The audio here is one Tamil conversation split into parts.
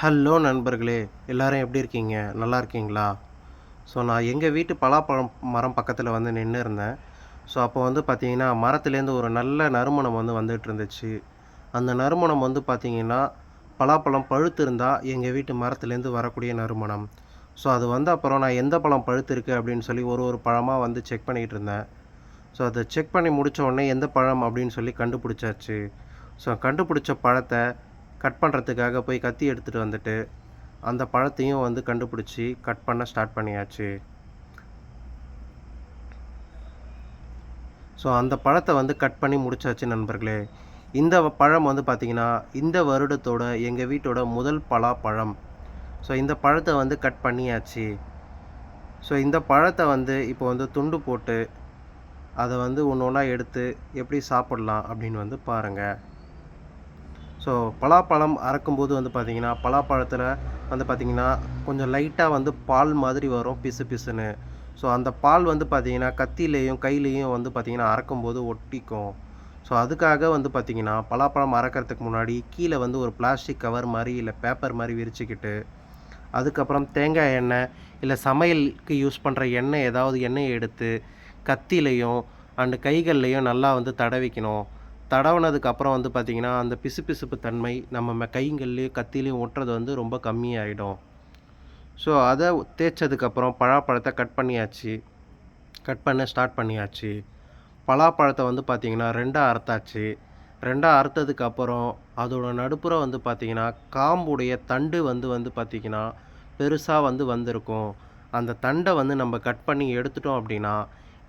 ஹலோ நண்பர்களே எல்லோரும் எப்படி இருக்கீங்க? நல்லா இருக்கீங்களா? ஸோ நான் எங்கள் வீட்டு பலாப்பழம் மரம் பக்கத்தில் வந்து நின்று இருந்தேன். ஸோ அப்போ வந்து பார்த்தீங்கன்னா மரத்துலேருந்து ஒரு நல்ல நறுமணம் வந்து வந்துட்டு இருந்துச்சு. அந்த நறுமணம் வந்து பார்த்தீங்கன்னா பலாப்பழம் பழுத்து இருந்தால் எங்கள் வீட்டு மரத்துலேருந்து வரக்கூடிய நறுமணம். ஸோ அது வந்து அப்புறம் நான் எந்த பழம் பழுத்திருக்கு அப்படின்னு சொல்லி ஒரு ஒரு பழமாக வந்து செக் பண்ணிகிட்டு இருந்தேன். ஸோ அதை செக் பண்ணி முடித்த உடனே எந்த பழம் அப்படின்னு சொல்லி கண்டுபிடிச்சாச்சு. ஸோ கண்டுபிடிச்ச பழத்தை கட் பண்ணுறதுக்காக போய் கத்தி எடுத்துகிட்டு வந்துட்டு அந்த பழத்தையும் வந்து கண்டுபிடிச்சி கட் பண்ண ஸ்டார்ட் பண்ணியாச்சு. ஸோ அந்த பழத்தை வந்து கட் பண்ணி முடிச்சாச்சு நண்பர்களே. இந்த பழம் வந்து பார்த்திங்கன்னா இந்த வருடத்தோட எங்கள் வீட்டோட முதல் பலாப்பழம் ஸோ இந்த பழத்தை வந்து கட் பண்ணியாச்சு. ஸோ இந்த பழத்தை வந்து இப்போ வந்து துண்டு போட்டு அதை வந்து ஒன்று ஒன்றா எடுத்து எப்படி சாப்பிட்லாம் அப்படின்னு வந்து பாருங்கள் ஸோ பலாப்பழம் அறக்கும்போது வந்து பார்த்தீங்கன்னா பலாப்பழத்தில் வந்து பார்த்தீங்கன்னா கொஞ்சம் லைட்டாக வந்து பால் மாதிரி வரும் பிசு பிசுன்னு. ஸோ அந்த பால் வந்து பார்த்திங்கன்னா கத்திலேயும் கையிலையும் வந்து பார்த்திங்கன்னா அறக்கும்போது ஒட்டிக்கும். ஸோ அதுக்காக வந்து பார்த்திங்கன்னா பலாப்பழம் அறக்கிறதுக்கு முன்னாடி கீழே வந்து ஒரு பிளாஸ்டிக் கவர் மாதிரி இல்லை பேப்பர் மாதிரி விரிச்சுக்கிட்டு அதுக்கப்புறம் தேங்காய் எண்ணெய் இல்லை சமையலுக்கு யூஸ் பண்ணுற எண்ணெய் ஏதாவது எண்ணெயை எடுத்து கத்திலையும் அண்டு கைகள்லையும் நல்லா வந்து தடவிக்கணும். தடவுனதுக்கு அப்புறம் வந்து பார்த்திங்கன்னா அந்த பிசுபிசுப்பு தன்மை நம்ம கைங்கள்லேயும் கத்திலையும் ஒட்டுறது வந்து ரொம்ப கம்மியாயிடும். ஸோ அதை தேய்ச்சதுக்கப்புறம் பலாப்பழத்தை கட் பண்ணியாச்சு. கட் பண்ண ஸ்டார்ட் பண்ணியாச்சு. பலாப்பழத்தை வந்து பார்த்திங்கன்னா ரெண்டாக அறுத்தாச்சு. ரெண்டாக அறுத்ததுக்கு அப்புறம் அதோட நடுப்புற வந்து பார்த்திங்கன்னா காம்புடைய தண்டு வந்து வந்து பார்த்திங்கன்னா பெருசாக வந்து வந்திருக்கும். அந்த தண்டை வந்து நம்ம கட் பண்ணி எடுத்துட்டோம் அப்படின்னா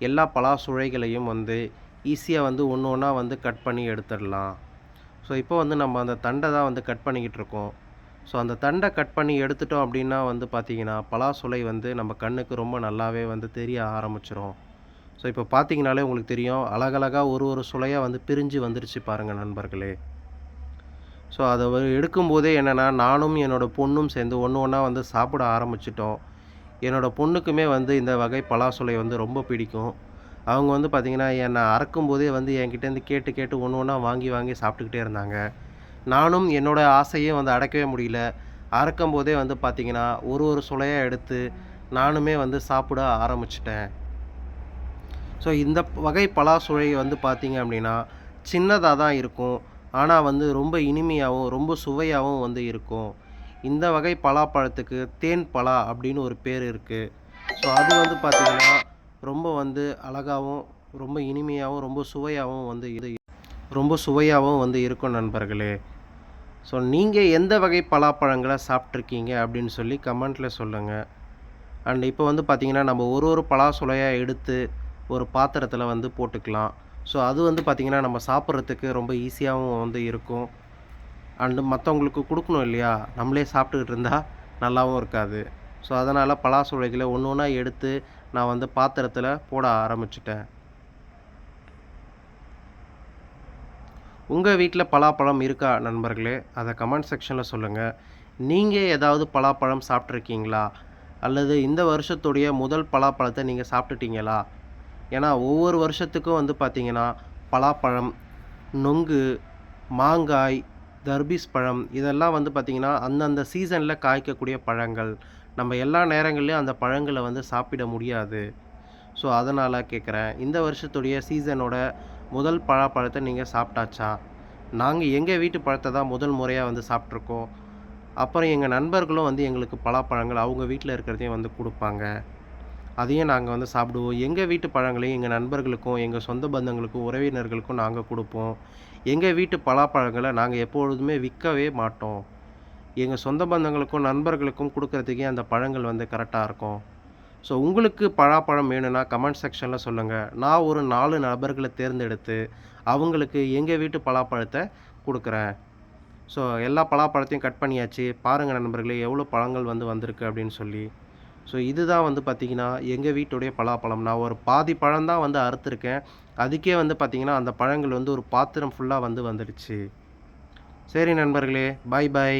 எல்லா பலா சுழைகளையும் வந்து ஈஸியாக வந்து ஒன்று ஒன்றா வந்து கட் பண்ணி எடுத்துடலாம். ஸோ இப்போ வந்து நம்ம அந்த தண்டை தான் வந்து கட் பண்ணிக்கிட்டு இருக்கோம். ஸோ அந்த தண்டை கட் பண்ணி எடுத்துட்டோம் அப்படின்னா வந்து பார்த்திங்கன்னா பலாசுலை வந்து நம்ம கண்ணுக்கு ரொம்ப நல்லாவே வந்து தெரிய ஆரம்பிச்சிரும். ஸோ இப்போ பார்த்தீங்கனாலே உங்களுக்கு தெரியும் அழகழகாக ஒரு ஒரு சுளையாக வந்து பிரிஞ்சு வந்துருச்சு பாருங்கள் நண்பர்களே. ஸோ அதை எடுக்கும்போதே என்னென்னா நானும் என்னோடய பொண்ணும் சேர்ந்து ஒன்று ஒன்றா வந்து சாப்பிட ஆரம்பிச்சிட்டோம். என்னோடய பொண்ணுக்குமே வந்து இந்த வகை பலாசுலை வந்து ரொம்ப பிடிக்கும். அவங்க வந்து பார்த்திங்கன்னா என்னை அறக்கும்போதே வந்து என்கிட்டேருந்து கேட்டு கேட்டு ஒன்று ஒன்றா வாங்கி வாங்கி சாப்பிட்டுக்கிட்டே இருந்தாங்க. நானும் என்னோட ஆசையும் வந்து அடக்கவே முடியல. அறக்கும் போதே வந்து பார்த்திங்கன்னா ஒரு ஒரு சுளையாக எடுத்து நானுமே வந்து சாப்பிட ஆரம்பிச்சிட்டேன். ஸோ இந்த வகை பலாசுழை வந்து பார்த்திங்க அப்படின்னா சின்னதாக தான் இருக்கும். ஆனால் வந்து ரொம்ப இனிமையாகவும் ரொம்ப சுவையாகவும் வந்து இருக்கும். இந்த வகை பலாப்பழத்துக்கு தேன் பலா அப்படின்னு ஒரு பேர் இருக்குது ஸோ அது வந்து பார்த்திங்கன்னா ரொம்ப வந்து அழகாகவும் ரொம்ப இனிமையாகவும் ரொம்ப சுவையாகவும் வந்து இது ரொம்ப சுவையாகவும் வந்து இருக்கும் நண்பர்களே. ஸோ நீங்கள் எந்த வகை பலாப்பழங்களை சாப்பிட்ருக்கீங்க அப்படின்னு சொல்லி கமெண்ட்டில் சொல்லுங்கள் அண்ட் இப்போ வந்து பார்த்திங்கன்னா நம்ம ஒரு ஒரு பலாசுலையாக எடுத்து ஒரு பாத்திரத்தில் வந்து போட்டுக்கலாம். ஸோ அது வந்து பார்த்திங்கன்னா நம்ம சாப்பிட்றதுக்கு ரொம்ப ஈஸியாகவும் வந்து இருக்கும். அண்டு மற்றவங்களுக்கு கொடுக்கணும் இல்லையா? நம்மளே சாப்பிட்டுக்கிட்டு இருந்தால் நல்லாவும் இருக்காது. ஸோ அதனால் பலாசுலைகளை ஒன்று ஒன்றா எடுத்து நான் வந்து பாத்திரத்தில் போட ஆரம்பிச்சிட்டேன். உங்கள் வீட்டில் பலாப்பழம் இருக்கா நண்பர்களே? அதை கமெண்ட் செக்ஷனில் சொல்லுங்கள் நீங்கள் ஏதாவது பலாப்பழம் சாப்பிட்ருக்கீங்களா அல்லது இந்த வருஷத்துடைய முதல் பலாப்பழத்தை நீங்கள் சாப்பிட்டுட்டீங்களா? ஏன்னா ஒவ்வொரு வருஷத்துக்கும் வந்து பார்த்தீங்கன்னா பலாப்பழம் நொங்கு மாங்காய் தர்பீஸ் பழம் இதெல்லாம் வந்து பார்த்திங்கன்னா அந்தந்த சீசனில் காய்க்கக்கூடிய பழங்கள். நம்ம எல்லா நேரங்கள்லையும் அந்த பழங்களை வந்து சாப்பிட முடியாது. ஸோ அதனால் கேட்குறேன் இந்த வருஷத்துடைய சீசனோட முதல் பலாப்பழத்தை நீங்கள் சாப்பிட்டாச்சா? நாங்கள் எங்கள் வீட்டு பழத்தை தான் முதல் முறையாக வந்து சாப்பிட்ருக்கோம் அப்புறம் எங்கள் நண்பர்களும் வந்து எங்களுக்கு பலாப்பழங்கள் அவங்க வீட்டில் இருக்கிறதையும் வந்து கொடுப்பாங்க. அதையும் நாங்கள் வந்து சாப்பிடுவோம். எங்கள் வீட்டு பழங்களையும் எங்கள் நண்பர்களுக்கும் எங்கள் சொந்த பந்தங்களுக்கும் உறவினர்களுக்கும் நாங்கள் கொடுப்போம். எங்கள் வீட்டு பலாப்பழங்களை நாங்கள் எப்பொழுதுமே விற்கவே மாட்டோம். எங்கள் சொந்த பந்தங்களுக்கும் நண்பர்களுக்கும் கொடுக்கறதுக்கே அந்த பழங்கள் வந்து கரெக்டாக இருக்கும். ஸோ உங்களுக்கு பலாப்பழம் வேணும்னா கமெண்ட் செக்ஷனில் சொல்லுங்கள் நான் ஒரு நாலு நபர்களை தேர்ந்தெடுத்து அவங்களுக்கு எங்கள் வீட்டு பலாப்பழத்தை கொடுக்குறேன். ஸோ எல்லா பலாப்பழத்தையும் கட் பண்ணியாச்சு. பாருங்கள் நண்பர்களே எவ்வளோ பழங்கள் வந்து வந்திருக்கு அப்படின்னு சொல்லி. ஸோ இதுதான் வந்து பார்த்திங்கன்னா எங்கள் வீட்டுடைய பலாப்பழம். நான் ஒரு பாதி பழம் தான் வந்து அறுத்துருக்கேன். அதுக்கே வந்து பார்த்திங்கன்னா அந்த பழங்கள் வந்து ஒரு பாத்திரம் ஃபுல்லாக வந்து வந்துடுச்சு சரி நண்பர்களே பாய் பாய்